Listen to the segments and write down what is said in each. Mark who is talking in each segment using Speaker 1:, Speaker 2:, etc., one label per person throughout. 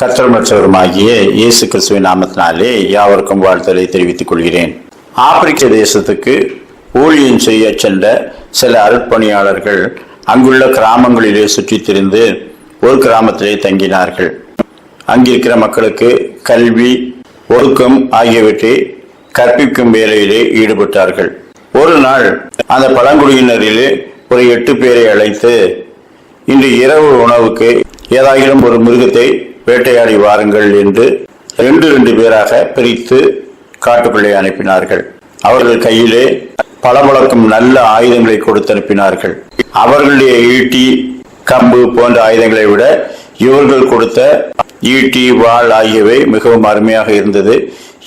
Speaker 1: கற்றமற்றவருமாகிய இயேசு கிறிஸ்துவின் நாமத்தினாலே யாவருக்கும் வாழ்த்தலை தெரிவித்துக் கொள்கிறேன். ஆப்பிரிக்க தேசத்துக்கு ஊழியம் செய்ய சென்ற சில அருட்பணியாளர்கள் அங்குள்ள கிராமங்களிலே சுற்றித் திரிந்து ஒரு கிராமத்திலே தங்கினார்கள். அங்கிருக்கிற மக்களுக்கு கல்வி ஒழுக்கம் ஆகியவற்றை கற்பிக்கும் வேலையிலே ஈடுபட்டார்கள். ஒரு நாள் அந்த பழங்குடியினரிலே ஒரு எட்டு பேரை அழைத்து இன்று இரவு உணவுக்கு ஏதாயிலும் ஒரு மிருகத்தை வேட்டையாடி வாருங்கள் என்று ரெண்டு ரெண்டு பேராக பிரித்து காட்டுக்குள்ளே அனுப்பினார்கள். அவர்கள் கையிலே பளபளக்கும் நல்ல ஆயுதங்களை கொடுத்து அனுப்பினார்கள் அவர்களுடைய ஈட்டி கம்பு போன்ற ஆயுதங்களை விட இவர்கள் கொடுத்த ஈட்டி வாள் ஆகியவை மிகவும் அருமையாக இருந்தது.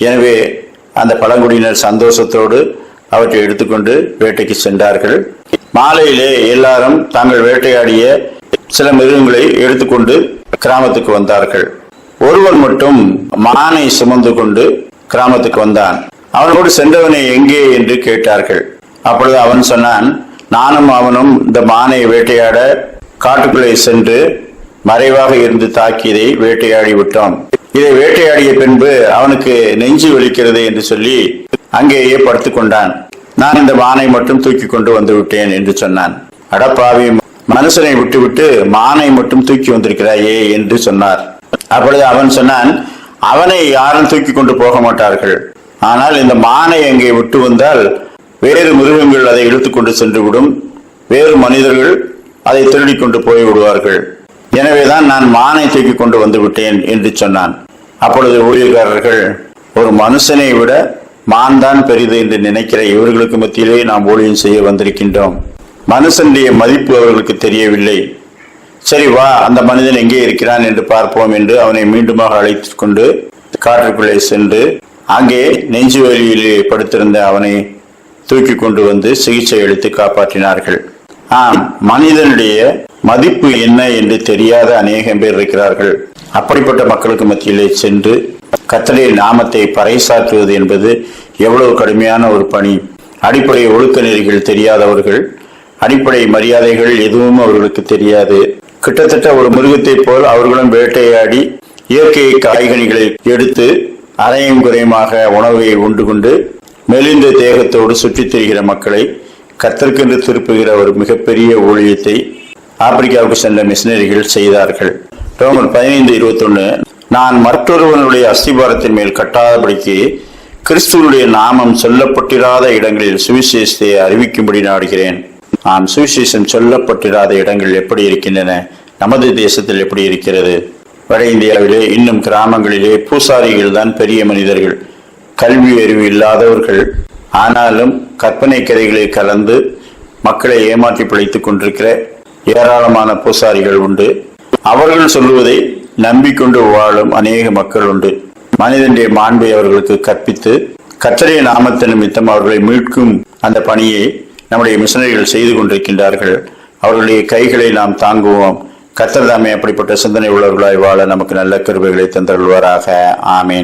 Speaker 1: எனவே அந்த பழங்குடியினர் சந்தோஷத்தோடு அவற்றை எடுத்துக்கொண்டு வேட்டைக்கு சென்றார்கள். மாலையிலே எல்லாரும் தாங்கள் வேட்டையாடிய சில மிருகங்களை எடுத்துக்கொண்டு கிராமத்துக்கு வந்தார்கள். ஒருவன் மட்டும் மானை சுமந்து கொண்டு கிராமத்துக்கு வந்தான். அவனோடு சென்றவனை எங்கே என்று கேட்டார்கள். அப்பொழுது அவன் சொன்னான் நானும் அவனும் இந்த மானை வேட்டையாட காட்டுக்குள்ளே சென்று மறைவாக இருந்து தாக்கியதை வேட்டையாடி விட்டோம். இதை வேட்டையாடிய பின்பு அவனுக்கு நெஞ்சு வலிக்கிறது என்று சொல்லி அங்கேயே படுத்துக் கொண்டான். நான் இந்த மானை மட்டும் தூக்கி கொண்டு வந்து விட்டேன் என்று சொன்னான். அடப்பாவி மனுஷனை விட்டுவிட்டு மானை மட்டும் தூக்கி வந்திருக்கிறாயே என்று சொன்னார். அப்பொழுது அவன் சொன்னான் அவனை யாரும் தூக்கி கொண்டு போக மாட்டார்கள். ஆனால் இந்த மானை அங்கே விட்டு வந்தால் வேறு மிருகங்கள் அதை இழுத்துக்கொண்டு சென்று விடும் வேறு மனிதர்கள் அதை திருடி கொண்டு போய் விடுவார்கள். எனவேதான் நான் மானை தூக்கி கொண்டு வந்து விட்டேன் என்று சொன்னான். அப்பொழுது ஊழியக்காரர்கள் ஒரு மனுஷனை விட மான் தான் பெரிது என்று நினைக்கிற இவர்களுக்கு மத்தியிலே நாம் ஊழியம் செய்ய வந்திருக்கின்றோம். மனுஷனுடைய மதிப்பு அவர்களுக்கு தெரியவில்லை. சரி வா அந்த மனிதன் எங்கே இருக்கிறான் என்று பார்ப்போம் என்று அவனை மீண்டுமாக அழைத்துக் கொண்டு காற்றுக்குள்ளே சென்று அங்கே நெஞ்சு வலியிலே படுத்திருந்த அவனை தூக்கி கொண்டு வந்து சிகிச்சை அளித்து காப்பாற்றினார்கள். ஆம் மனிதனுடைய மதிப்பு என்ன என்று தெரியாத அநேகம் பேர் இருக்கிறார்கள். அப்படிப்பட்ட மக்களுக்கு மத்தியிலே சென்று கத்தடைய நாமத்தை பறைசாற்றுவது என்பது எவ்வளவு கடுமையான ஒரு பணி. அடிப்படை ஒழுக்க நெறிகள் தெரியாதவர்கள் அடிப்படை மரியாதைகள் எதுவும் அவர்களுக்கு தெரியாது. கிட்டத்தட்ட ஒரு மிருகத்தை போல் அவர்களும் வேட்டையாடி இயற்கை காய்கனிகளை எடுத்து அரையும் குறையுமாக உணவை உண்டு கொண்டு மெலிந்த தேகத்தோடு சுற்றித் திரிகிற மக்களை கத்தற்கென்று திருப்புகிற ஒரு மிகப்பெரிய ஊழியத்தை ஆப்பிரிக்காவுக்கு சென்ற மிஷினரிகள் செய்தார்கள். ரோமர் பதினைந்து இருபத்தொன்னு நான் மற்றொருவனுடைய அஸ்திபாரத்தின் மேல் கட்டாதபடிக்கு கிறிஸ்துவனுடைய நாமம் சொல்லப்பட்டிராத இடங்களில் சுவிசேஷத்தை அறிவிக்கும்படி நாடுகிறேன். ஆம் சுவிசேஷம் சொல்லப்பட்டிராத இடங்கள் எப்படி இருக்கின்றன? நமது தேசத்தில் எப்படி இருக்கிறது? வட இந்தியாவிலே இன்னும் கிராமங்களிலே பூசாரிகள் தான் பெரிய மனிதர்கள். கல்வி அறிவு இல்லாதவர்கள். ஆனாலும் கற்பனை கதைகளை கலந்து மக்களை ஏமாற்றி பிழைத்துக் கொண்டிருக்கிற ஏராளமான பூசாரிகள் உண்டு. அவர்கள் சொல்லுவதை நம்பிக்கொண்டு வாழும் அநேக மக்கள் உண்டு. மனிதனுடைய மாண்பை அவர்களுக்கு கற்பித்து கத்தடைய நாமத்தின் நிமித்தம் அவர்களை மீட்கும் அந்த பணியை நம்முடைய மிஷனரிகள் செய்து கொண்டிருக்கின்றார்கள். அவர்களுடைய கைகளை நாம் தாங்குவோம். கத்தர்தாமே அப்படிப்பட்ட சிந்தனை உள்ளவர்களாய் வாழ நமக்கு நல்ல கருவைகளை தந்தருள்வாராக. ஆமேன்.